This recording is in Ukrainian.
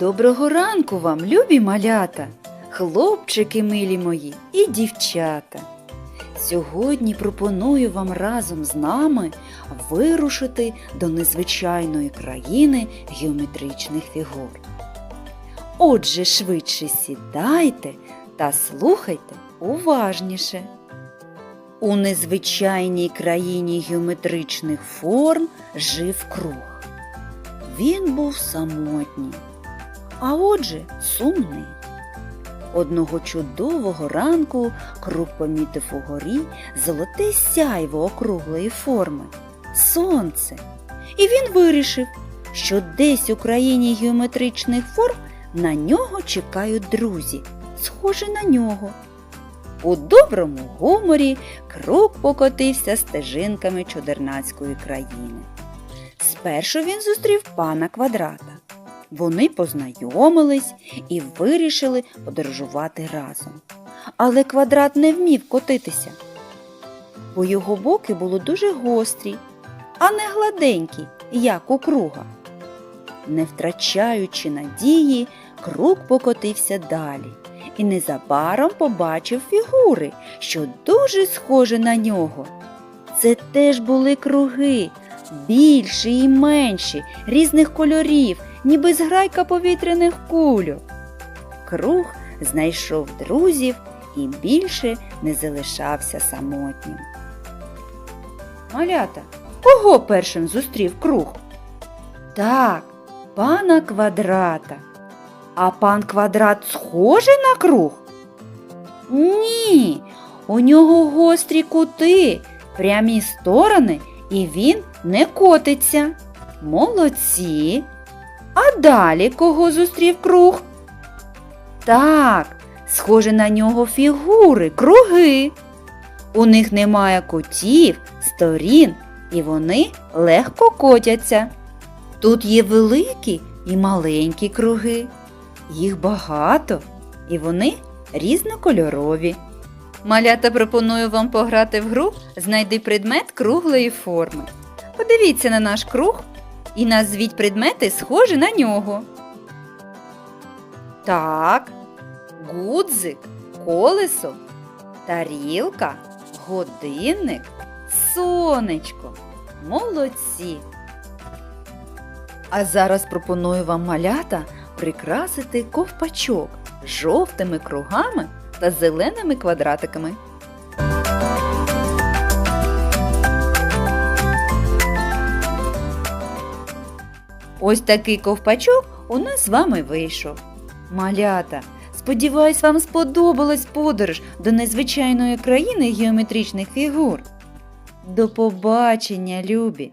Доброго ранку вам, любі малята, хлопчики милі мої і дівчата. Сьогодні пропоную вам разом з нами вирушити до незвичайної країни геометричних фігур. Отже, швидше сідайте та слухайте уважніше. У незвичайній країні геометричних форм жив круг. Він був самотній, а отже сумний. Одного чудового ранку круг помітив угорі золоте сяйво округлої форми сонце. І він вирішив, що десь у країні геометричних форм на нього чекають друзі, схожі на нього. У доброму гуморі круг покотився стежинками чудернацької країни. Спершу він зустрів пана квадрата. Вони познайомились і вирішили подорожувати разом. Але квадрат не вмів котитися, бо його боки були дуже гострі, а не гладенькі, як у круга. Не втрачаючи надії, круг покотився далі і незабаром побачив фігури, що дуже схожі на нього. Це теж були круги, більші і менші, різних кольорів, ніби зграйка повітряних кульок. Круг знайшов друзів і більше не залишався самотнім. Малята, кого першим зустрів круг? Так, пана квадрата. А пан квадрат схожий на круг? Ні, у нього гострі кути, прямі сторони, і він не котиться. Молодці. А далі кого зустрів круг? Так, схожі на нього фігури, круги. У них немає кутів, сторін, і вони легко котяться. Тут є великі і маленькі круги. Їх багато, і вони різнокольорові. Малята пропоную вам пограти в гру Знайди предмет круглої форми. Подивіться на наш круг і назвіть предмети, схожі на нього. Так, гудзик, колесо, тарілка, годинник, сонечко. Молодці. А зараз пропоную вам малята прикрасити ковпачок жовтими кругами та зеленими квадратиками. Ось такий ковпачок у нас з вами вийшов. Малята, сподіваюсь, вам сподобалась подорож до незвичайної країни геометричних фігур. До побачення, любі!